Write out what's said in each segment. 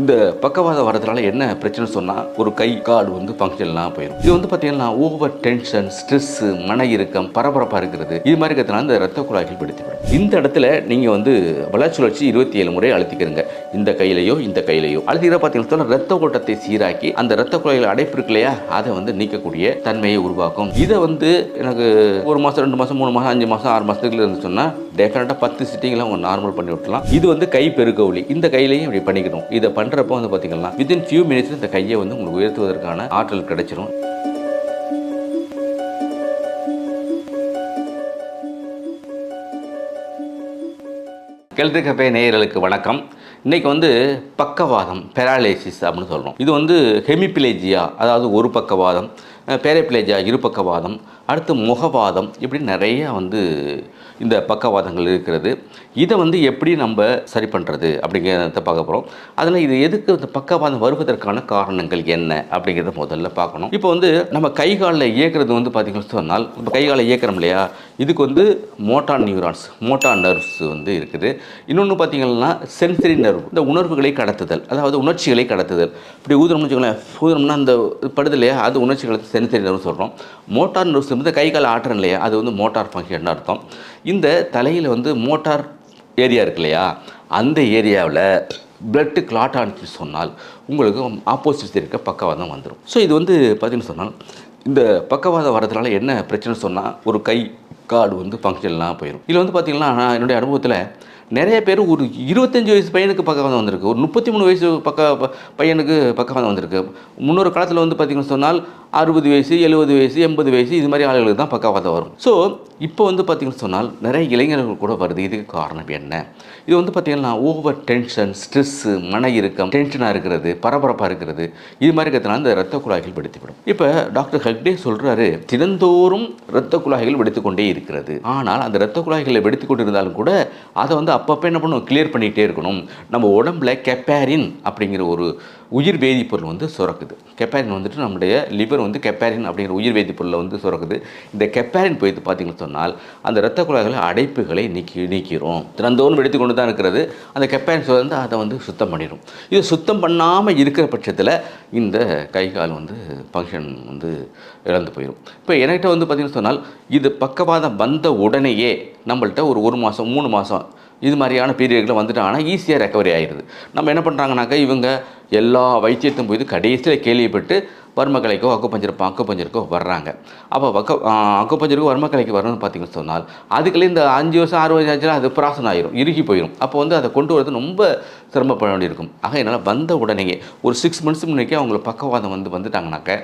இந்த பக்கவாதம் வரதுனால என்ன பிரச்சனை சொன்னால் ஒரு கை கால் வந்து ஃபங்க்ஷன்லாம் போயிடும் இது வந்து பார்த்தீங்கன்னா ஓவர் டென்ஷன் ஸ்ட்ரெஸ்ஸு மன இறுக்கம் பரபரப்பாக இருக்கிறது. இது மாதிரி இருக்கிறதுனால இந்த ரத்த குழாய்கள் பிடித்துவிடும் இந்த இடத்துல நீங்கள் வந்து வளர்ச்சுழற்சி இருபத்தி ஏழு முறை அழுத்திக்கிறங்க. இந்த கையிலையோ இந்த கையிலையோ. அழுத்திக்கிற பார்த்தீங்கன்னா சொன்னா ரத்த ஓட்டத்தை சீராக்கி அந்த ரத்த குழாய்கள் அடைப்பு இருக்கு இல்லையா அதை வந்து நீக்கக்கூடிய தன்மையை உருவாக்கும். இதை வந்து எனக்கு ஒரு மாதம் ரெண்டு மாதம் மூணு மாதம் அஞ்சு மாதம் ஆறு மாதத்துக்குள்ள இருந்து சொன்னால் டெஃபினட்டாக பத்து சிட்டிங்கெலாம் அவங்க நார்மல் பண்ணி விட்டுலாம் இது வந்து கை பெருக்க இந்த கையிலையும் இப்படி பண்ணிக்கணும். இதை பண்ணுறப்போ வந்து பார்த்திங்கன்னா வித்தின் ஃபியூ மினிட்ஸ் இந்த கையை வந்து உங்களுக்கு உயர்த்துவதற்கான ஆற்றல் கிடைச்சிரும். கெல்து கபே நேயர்களுக்கு வணக்கம். இன்றைக்கி வந்து பக்கவாதம் பெராலிசிஸ் அப்படின்னு சொல்கிறோம் இது வந்து ஹெமிபிளேஜியா அதாவது ஒரு பக்கவாதம் பேரப்பிளேஜியா இருபக்கவாதம் அடுத்து முகவாதம் இப்படி நிறையா வந்து இந்த பக்கவாதங்கள் இருக்கிறது. இதை வந்து எப்படி நம்ம சரி பண்ணுறது அப்படிங்கிறத பார்க்க போகிறோம் அதில் இது எதுக்கு இந்த பக்கவாதம் வருவதற்கான காரணங்கள் என்ன அப்படிங்கிறத முதல்ல பார்க்கணும். இப்போ வந்து நம்ம கை காலில் இயக்கிறது வந்து பார்த்திங்கன்னு சொன்னால் இப்போ கை காலை இயக்கிறோம் இல்லையா? இதுக்கு வந்து மோட்டார் நியூரான்ஸ் மோட்டார் நர்வ்ஸ் வந்து இருக்குது. இன்னொன்று பார்த்தீங்கன்னா சென்சரி நர்வ் இந்த உணர்வுகளை கடத்துதல் அதாவது உணர்ச்சிகளை கடத்துதல். இப்படி ஊதுறோம்னு வச்சுக்கோங்களேன் ஊதுறோம்னா அந்த படுது இல்லையா? அது உணர்ச்சிகளை சென்சரி நர்வ் சொல்கிறோம் மோட்டார் நர்வ்ஸ் வந்து கை கால் ஆட்டுறோம் இல்லையா? அது வந்து மோட்டார் ஃபங்க்ஷன் அர்த்தம். இந்த தலையில் வந்து மோட்டார் ஏரியா இருக்கு இல்லையா? அந்த ஏரியாவில் பிளட்டு கிளாட் ஆனிச்சு சொன்னால் உங்களுக்கு ஆப்போசிட் இருக்க பக்கவாதம் வந்துடும் ஸோ இது வந்து பார்த்தீங்கன்னு சொன்னால் இந்த பக்கவாதம் வரதுனால என்ன பிரச்சனை சொன்னால் ஒரு கை காடு வந்து ஃபங்க்ஷன்லாம் போயிடும் இதில் வந்து பார்த்தீங்கன்னா நான் என்னுடைய அனுபவத்தில் நிறைய பேர் ஒரு இருபத்தஞ்சி வயசு பையனுக்கு பக்கவாதம் வந்திருக்கு. ஒரு முப்பத்தி மூணு வயசு பக்க பையனுக்கு பையனுக்கு தான் வந்திருக்கு. முன்னொரு காலத்தில் வந்து பார்த்திங்கன்னு சொன்னால் அறுபது வயசு எழுபது வயசு எண்பது வயசு இது மாதிரி ஆளுகளுக்கு தான் பக்கவாதம் வரும். ஸோ இப்போ வந்து பார்த்திங்கன்னு சொன்னால் நிறைய இளைஞர்கள் கூட வருது. இதுக்கு காரணம் என்ன? இது வந்து பார்த்திங்கன்னா ஓவர் டென்ஷன் ஸ்ட்ரெஸ்ஸு மன இறுக்கம் டென்ஷனாக இருக்கிறது பரபரப்பாக இருக்கிறது. இது மாதிரி இருக்கிறதுனால இந்த ரத்த குழாய்கள் வெடித்துவிடும். இப்போ டாக்டர் ஹெக்டே சொல்கிறாரு தினந்தோறும் ரத்த குழாய்கள் வெடித்து கொண்டே இருக்கிறது. ஆனால் அந்த ரத்த குழாய்களை வெடித்து கொண்டு இருந்தாலும் கூட அதை வந்து அப்பப்போ என்ன பண்ணணும் கிளியர் பண்ணிகிட்டே இருக்கணும். நம்ம உடம்புல கெப்பாரின் அப்படிங்கிற ஒரு உயிர் வேதிப்பொருள் வந்து சுரக்குது. கெப்பாரின் வந்துட்டு நம்முடைய லிவர் வந்து கெப்பாரின் அப்படிங்கிற உயிர் வேதிப்பொருளை வந்து சுரக்குது. இந்த கெப்பாரின் போயிட்டு பார்த்தீங்கன்னு சொன்னால் அந்த இரத்த குழாய்களை அடைப்புகளை நீக்கி நீக்கிறோம் தினந்தோறும் எடுத்து கொண்டு தான் இருக்கிறது. அந்த கெப்பாரின் வந்து அதை வந்து சுத்தம் பண்ணிடும் இது சுத்தம் பண்ணாமல் இருக்கிற பட்சத்தில் இந்த கை கால் வந்து ஃபங்க்ஷன் வந்து இழந்து போயிடும் இப்போ என்கிட்ட வந்து பார்த்தீங்கன்னு சொன்னால் இது பக்கவாதம் வந்த உடனேயே நம்மள்ட்ட ஒரு ஒரு மாதம் மூணு மாதம் இது மாதிரியான பீரியட்களில் வந்துட்டாங்கன்னா ஈஸியாக ரெக்கவரி ஆகிடுது நம்ம என்ன பண்ணுறாங்கனாக்கா இவங்க எல்லா வைத்தியத்தையும் போய் கடைசியில் கேள்விப்பட்டு வர்மக்கலைக்கோ அக்குப்பஞ்சர் அக்குப்பஞ்சருக்கோ வர்றாங்க. அப்போ வக்க அக்குப்பஞ்சருக்கோ வர்மக்கலைக்கு வரணும்னு பார்த்தீங்கன்னு சொன்னால் அதுக்குள்ளே இந்த அஞ்சு வருஷம் ஆறு வருஷம் ஆச்சுன்னா அது பிராசனம் ஆயிரும் இறுகி போயிடும் அப்போ வந்து அதை கொண்டு வரது ரொம்ப சிரமப்பட வேண்டியிருக்கும். ஆக என்னால் வந்த உடனேயே ஒரு சிக்ஸ் மந்த்ஸ் முன்னாடி அவங்களுக்கு பக்கவாதம் வந்து வந்துட்டாங்கனாக்க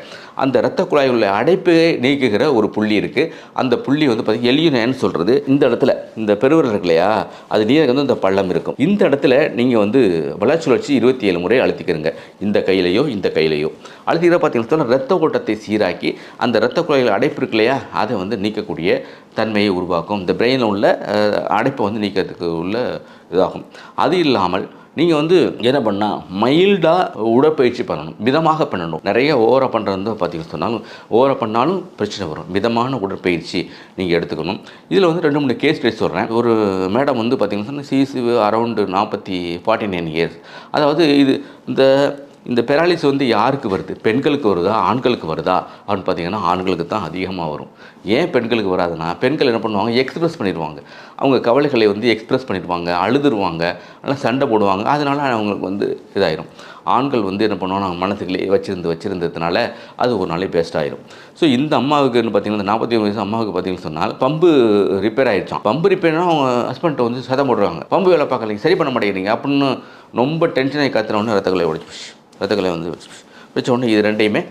அந்த இரத்த குழாய் உள்ள அடைப்பை நீக்குகிற ஒரு புள்ளி இருக்குது அந்த புள்ளி வந்து பார்த்திங்கன்னா எலியுனேன்னு சொல்கிறது இந்த இடத்துல இந்த பெருவர் இருக்கு இல்லையா? அது நீருக்கு வந்து இந்த பள்ளம் இருக்கும். இந்த இடத்துல நீங்கள் வந்து வளர்ச்சி வளர்ச்சுழற்சி இருபத்தி ஏழு முறை அழுத்திக்கிறங்க. இந்த கையிலையோ இந்த கையிலையோ. அழுத்திக்கிற பார்த்தீங்கன்னா சொன்னா ரத்த ஓட்டத்தை சீராக்கி அந்த இரத்த குழாயில் அடைப்பு இருக்கு இல்லையா? அதை வந்து நீக்கக்கூடிய தன்மையை உருவாக்கும். இந்த பிரெயினில் உள்ள அடைப்பை வந்து நீக்கிறதுக்கு உள்ள இதாகும். அது இல்லாமல் நீங்கள் வந்து என்ன பண்ணால் மைல்டாக உடற்பயிற்சி பண்ணணும். மிதமாக பண்ணணும். நிறைய ஓவராக பண்ணுறது வந்து பார்த்தீங்கன்னு சொன்னாலும் ஓவராக பண்ணாலும் பிரச்சனை வரும். மிதமான உடற்பயிற்சி நீங்கள் எடுத்துக்கணும். இதில் வந்து ரெண்டு மூணு கேஸ் ஸ்டடிஸ் சொல்கிறேன் ஒரு மேடம் வந்து பார்த்தீங்கன்னா சொன்னால் சிசி அரௌண்டு நாற்பத்தி ஃபார்ட்டி நைன் இயர்ஸ் அதாவது இது இந்த இந்த பெராலிஸ் வந்து யாருக்கு வருது? பெண்களுக்கு வருதா? ஆண்களுக்கு வருதா? அப்படின்னு பார்த்தீங்கன்னா ஆண்களுக்கு தான் அதிகமாக வரும். ஏன் பெண்களுக்கு வராதுன்னா பெண்கள் என்ன பண்ணுவாங்க? எக்ஸ்பிரஸ் பண்ணிடுவாங்க. அவங்க கவலைகளை வந்து எக்ஸ்பிரஸ் பண்ணிடுவாங்க அழுதுருவாங்க நல்லா சண்டை போடுவாங்க. அதனால் அவங்களுக்கு வந்து இதாயிரும். ஆண்கள் வந்து என்ன பண்ணுவாங்க அவங்க மனசுக்குள்ளே வச்சிருந்து வச்சிருந்ததுனால அது ஒரு நாளே பெஸ்ட் ஆயிரும். ஸோ இந்த அம்மாவுக்கு பார்த்தீங்கன்னா நாற்பத்தி ஒன்று வயசு அம்மாவுக்கு பார்த்தீங்கன்னு சொன்னால் பம்பு ரிப்பேர் ஆயிடுச்சான் பம்பு ரிப்பேர்னா அவங்க ஹஸ்பண்ட்டை வந்து சதம் போடுறாங்க. பம்பு வேலை பார்க்கலைங்க சரி பண்ண மாட்டேங்கிறீங்க அப்படின்னு ரொம்ப டென்ஷனாக காத்துன ரத்தங்களை உடைச்சு ரத்தக்கலை வந்து வச்ச உடனே இது ரெண்டையுமே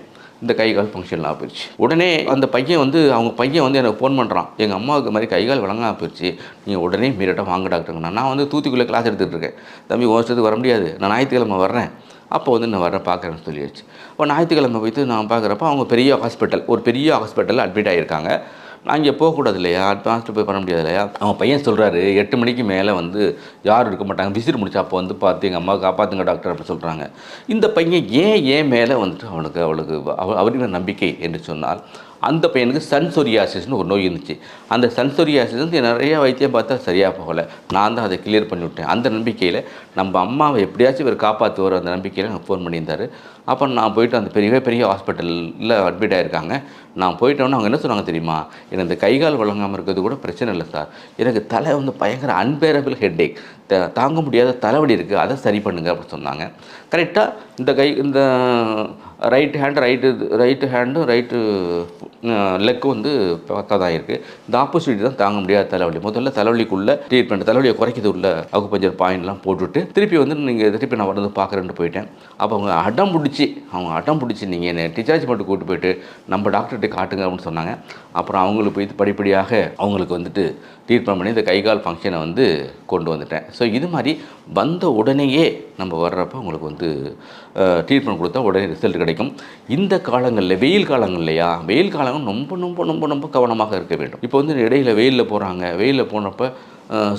இந்த கை கால் ஃபங்க்ஷன்லாம் போயிடுச்சு உடனே அந்த பையன் வந்து அவங்க பையன் வந்து எனக்கு ஃபோன் பண்ணுறான் எங்கள் அம்மாவுக்கு மாதிரி கை கால் விளங்காம போயிடுச்சு நீங்கள் உடனே மீரட்டாக வாங்க டாக்டருங்கண்ணா நான் வந்து தூத்துக்குள்ளே கிளாஸ் எடுத்துகிட்டு இருக்கேன். தம்பி ஒரு வருஷத்துக்கு வர முடியாது. நான் ஞாயிற்றுக்கிழமை வர்றேன். அப்போ வந்து நான் வரேன் பார்க்குறேன்னு சொல்லிடுச்சு அப்போ ஞாயிற்றுக்கிழமை போயிட்டு நான் பார்க்குறப்ப அவங்க பெரிய ஹாஸ்பிட்டல் ஒரு பெரிய ஹாஸ்பிட்டலில் அட்மிட் ஆகியிருக்காங்க நான் இங்கே போகக்கூடாது இல்லையா அட்வான்ஸ்ட்டு போய் பண்ண முடியாது இல்லையா அவன் பையன் சொல்கிறாரு எட்டு மணிக்கு மேலே வந்து யாரும் இருக்க மாட்டாங்க. விசிட் முடிச்சா அப்போ வந்து பார்த்து எங்கள் அம்மா காப்பாற்றுங்க டாக்டர் அப்படி சொல்கிறாங்க இந்த பையன் ஏன் ஏன் மேலே வந்துட்டு அவனுக்கு அவளுக்கு அவ அவரின் நம்பிக்கை என்று சொன்னால் அந்த பையனுக்கு சன்சொரியாசிஸ்னு ஒரு நோய் இருந்துச்சு. அந்த சன்சொரியாசிஸ் வந்து நிறைய வைத்தியம் பார்த்தா சரியாக போகலை. நான் தான் அதை கிளியர் பண்ணிவிட்டேன் அந்த நம்பிக்கையில் நம்ம அம்மாவை எப்படியாச்சும் இவர் காப்பாற்றுவார் அந்த நம்பிக்கையில் எனக்கு ஃபோன் பண்ணியிருந்தார். அப்போ நான் போயிட்டு அந்த பெரிய பெரிய ஹாஸ்பிட்டலில் அட்மிட் ஆகிருக்காங்க நான் போயிட்டோன்னே அவங்க என்ன சொன்னாங்க தெரியுமா? எனக்கு இந்த கை கால் வழங்காமல் இருக்கிறது கூட பிரச்சனை இல்லை சார். எனக்கு தலை வந்து பயங்கர அன்பேரபிள் ஹெட்டேக் தாங்க முடியாத தலைவலி இருக்குது அதை சரி பண்ணுங்க அப்படின்னு சொன்னாங்க. கரெக்டாக இந்த கை இந்த ரைட் ஹேண்டு ரைட்டு ரைட்டு ஹேண்டும் ரைட்டு லெக்கு வந்து பத்தாதான் இருக்குது இந்த ஆப்போசிட் தான் தாங்க முடியாத தலைவலி. முதல்ல தலைவலிக்குள்ளே ட்ரீட்மெண்ட் தலைவலியை குறைக்கிறது உள்ள அகுப்பஞ்சர் பாயிண்ட்லாம் போட்டுவிட்டு திருப்பி வந்து நீங்கள் திருப்பி நான் வந்து பார்க்குறேன்னு போயிட்டேன். அப்போ அவங்க அடம் பிடிச்சி அவங்க அடம் பிடிச்சி நீங்கள் என்னை டிஸ்சார்ஜ் மட்டும் கூட்டு போயிட்டு நம்ம டாக்டர்கிட்ட காட்டுங்க அப்படின்னு சொன்னாங்க. அப்புறம் அவங்களுக்கு போய் படிப்படியாக அவங்களுக்கு வந்துட்டு ட்ரீட்மெண்ட் பண்ணி இந்த கை கால் ஃபங்க்ஷனை வந்து கொண்டு வந்துட்டேன். ஸோ ஸோ இது மாதிரி வந்த உடனேயே நம்ம வர்றப்போ உங்களுக்கு வந்து ட்ரீட்மெண்ட் கொடுத்தா உடனே ரிசல்ட் கிடைக்கும். இந்த காலங்களில் வெயில் காலங்கள் இல்லையா வெயில் காலங்கள் ரொம்ப ரொம்ப ரொம்ப ரொம்ப கவனமாக இருக்க வேண்டும். இப்போ வந்து இடையில் வெயிலில் போகிறாங்க வெயிலில் போனப்போ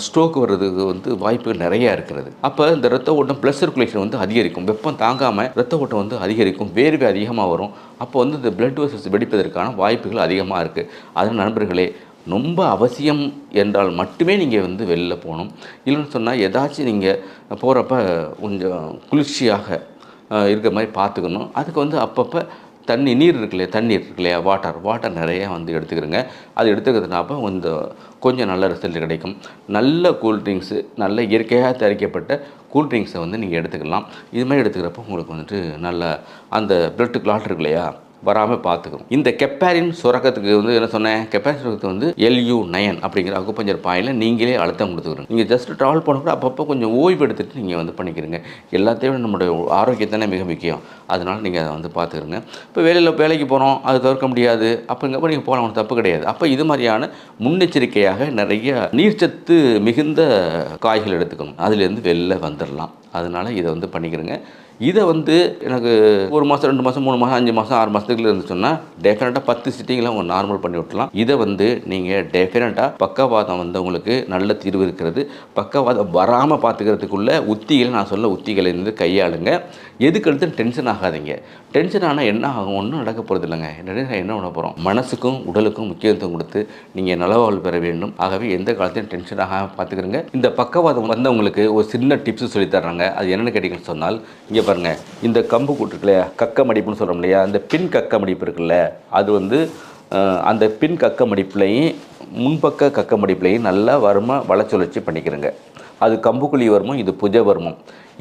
ஸ்ட்ரோக் வர்றதுக்கு வந்து வாய்ப்புகள் நிறையா இருக்கிறது. அப்போ இந்த ரத்த ஓட்டம் ப்ளஸ் சர்க்குலேஷன் வந்து அதிகரிக்கும். வெப்பம் தாங்காமல் ரத்த ஓட்டம் வந்து அதிகரிக்கும். வேர்வை அதிகமாக வரும். அப்போ வந்து இந்த பிளட் வெசல்ஸ் வெடிப்பதற்கான வாய்ப்புகள் அதிகமாக இருக்குது அதனால் நண்பர்களே ரொம்ப அவசியம் என்றால் மட்டுமே நீங்கள் வந்து வெளில போகணும். இல்லைன்னு சொன்னால் ஏதாச்சும் நீங்கள் போகிறப்ப கொஞ்சம் குளிர்ச்சியாக இருக்கிற மாதிரி பார்த்துக்கணும். அதுக்கு வந்து அப்பப்போ தண்ணி நீர் இருக்குல்லையா தண்ணீர் இருக்கு இல்லையா வாட்டர் வாட்டர் நிறையா வந்து எடுத்துக்கிறங்க. அது எடுத்துக்கிறதுனாப்ப கொஞ்சம் கொஞ்சம் நல்ல ரிசல்ட் கிடைக்கும். நல்ல கூல்ட்ரிங்க்ஸு நல்ல இயற்கையாக தயாரிக்கப்பட்ட கூல்ட்ரிங்க்ஸை வந்து நீங்கள் எடுத்துக்கலாம். இது மாதிரி எடுத்துக்கிறப்போ உங்களுக்கு வந்துட்டு நல்ல அந்த பிளட் கிளாட் இருக்கு இல்லையா வராமல் பார்த்துக்கணும். இந்த கெப்பாரின் சுரக்கத்துக்கு வந்து என்ன சொன்னேன்? கெப்பாரின் சுரக்கத்தை வந்து எல்யூ நயன் அப்படிங்கிற அக்குப்பஞ்சர் பாயில் நீங்களே அழுத்தம் கொடுத்துக்கிறோம் நீங்கள் ஜஸ்ட் ட்ராவல் பண்ண கூட அப்பப்போ கொஞ்சம் ஓய்வு எடுத்துகிட்டு நீங்கள் வந்து பண்ணிக்கிறீங்க எல்லாத்தையும் விட நம்மளுடைய ஆரோக்கியத்தானே மிக முக்கியம். அதனால் நீங்கள் அதை வந்து பார்த்துக்கிறங்க இப்போ வேலையில் வேலைக்கு போகிறோம் அது தவிர்க்க முடியாது. அப்படிங்கிறப்ப நீங்கள் போகலாம் ஒன்றும் தப்பு கிடையாது. அப்போ இது மாதிரியான முன்னெச்சரிக்கையாக நிறைய நீர்ச்சத்து மிகுந்த காய்கள் எடுத்துக்கணும். அதுலேருந்து வெளில வந்துடலாம் அதனால் இதை வந்து பண்ணிக்கிறேங்க இதை வந்து எனக்கு ஒரு மாதம் ரெண்டு மாதம் மூணு மாதம் அஞ்சு மாதம் ஆறு மாதத்துக்குள்ள இருந்துச்சுன்னா சொன்னால் டெஃபினட்டாக பத்து சிட்டிங்கில் அவங்க நார்மல் பண்ணி விட்டலாம் இதை வந்து நீங்கள் டெஃபினட்டாக பக்கவாதம் வந்து உங்களுக்கு நல்ல தீர்வு இருக்கிறது. பக்கவாதம் வராமல் பார்த்துக்கிறதுக்குள்ள உத்திகளை நான் சொல்ல உத்திகளை இருந்து கையாளுங்க. எதுக்கு எடுத்து டென்ஷன் ஆகாதீங்க. டென்ஷன் ஆனால் என்ன ஆகும்? ஒன்றும் நடக்க போகிறது இல்லைங்க. என்ன என்ன பண்ண போகிறோம் மனசுக்கும் உடலுக்கும் முக்கியத்துவம் கொடுத்து நீங்கள் நலவாழ்வு பெற வேண்டும். ஆகவே எந்த காலத்தையும் டென்ஷன் ஆகாமல் பார்த்துக்கிறங்க இந்த பக்கவாதம் வந்தவங்களுக்கு ஒரு சின்ன டிப்ஸ் சொல்லித்தர்றாங்க அது என்னென்னு கேட்டிங்கன்னு சொன்னால் இங்கே பாருங்கள் இந்த கம்பு கூட்டு இல்லையா கக்க மடிப்புன்னு சொல்கிறோம் இல்லையா அந்த பின் கக்க மடிப்பு இருக்குல்ல அது வந்து அந்த பின் கக்க மடிப்புலையும் முன்பக்க கக்க மடிப்புலையும் நல்லா வருமா வளச்சுழற்சி பண்ணிக்கிறேங்க. அது கம்புக்குழி வர்மம் இது புஜ வருமம்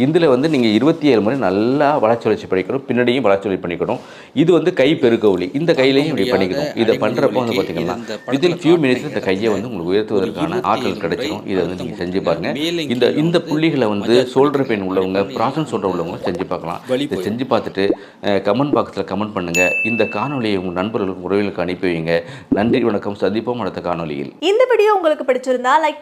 இதில் வந்து நீங்கள் இருபத்தி ஏழு முறை நல்லா வளச்சுழற்சி பண்ணிக்கணும் பின்னாடியும் வளச்சுழற்சி பண்ணிக்கணும். இது வந்து கை பெருக்க ஒளி இந்த கையிலையும் இப்படி பண்ணிக்கணும். இதை பண்ணுறப்போ வந்து பார்த்தீங்கன்னா வித்தின் ஃபியூ மினிட்ஸ் இந்த கையை வந்து உங்களுக்கு உயர்த்துவதற்கான ஆற்றல் கிடைச்சிடும் இதை வந்து நீங்கள் செஞ்சு பாருங்க. இந்த இந்த புள்ளிகளை வந்து சோல்டர் பெயின் உள்ளவங்க ப்ராசன் சொல்கிற உள்ளவங்க செஞ்சு பார்க்கலாம். இதை செஞ்சு பார்த்துட்டு கமெண்ட் பாக்ஸில் கமெண்ட் பண்ணுங்க. இந்த காணொலியை உங்கள் நண்பர்களுக்கும் உறவுகளுக்கு அனுப்பி வைங்க. நன்றி வணக்கம். சந்திப்போம் அடுத்த காணொலியில் இந்த வீடியோ உங்களுக்கு பிடிச்சிருந்தா லைக்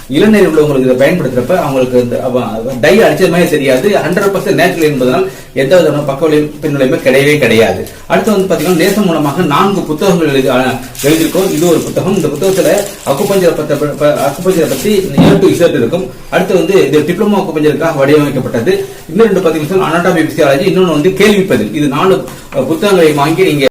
இளநீர் உள்ளவங்களுக்கு இதை பயன்படுத்துறப்ப அவங்களுக்கு இந்த டை அடிச்சது மாதிரி தெரியாது. ஹண்ட்ரட் பர்சன்ட் நேச்சுரல் என்பதனால் எந்த விதமான பக்க விளைவு பின்விளைவுமே கிடையவே கிடையாது. அடுத்து வந்து பாத்தீங்கன்னா நேசம் மூலமாக நான்கு புத்தகங்கள் எழுதி எழுதியிருக்கோம். இது ஒரு புத்தகம். இந்த புத்தகத்துல அக்குப்பஞ்சரை பத்த அக்குப்பஞ்சரை பத்தி ஏ டு இசட் இருக்கும். அடுத்து வந்து இது டிப்ளமோ அக்குப்பஞ்சருக்காக வடிவமைக்கப்பட்டது. இன்னும் ரெண்டு பாத்தீங்கன்னா அனாட்டாமி பிசியாலஜி இன்னொன்று வந்து கேள்விப்பதில் இது நாலு புத்தகங்களை வாங்கி நீங்க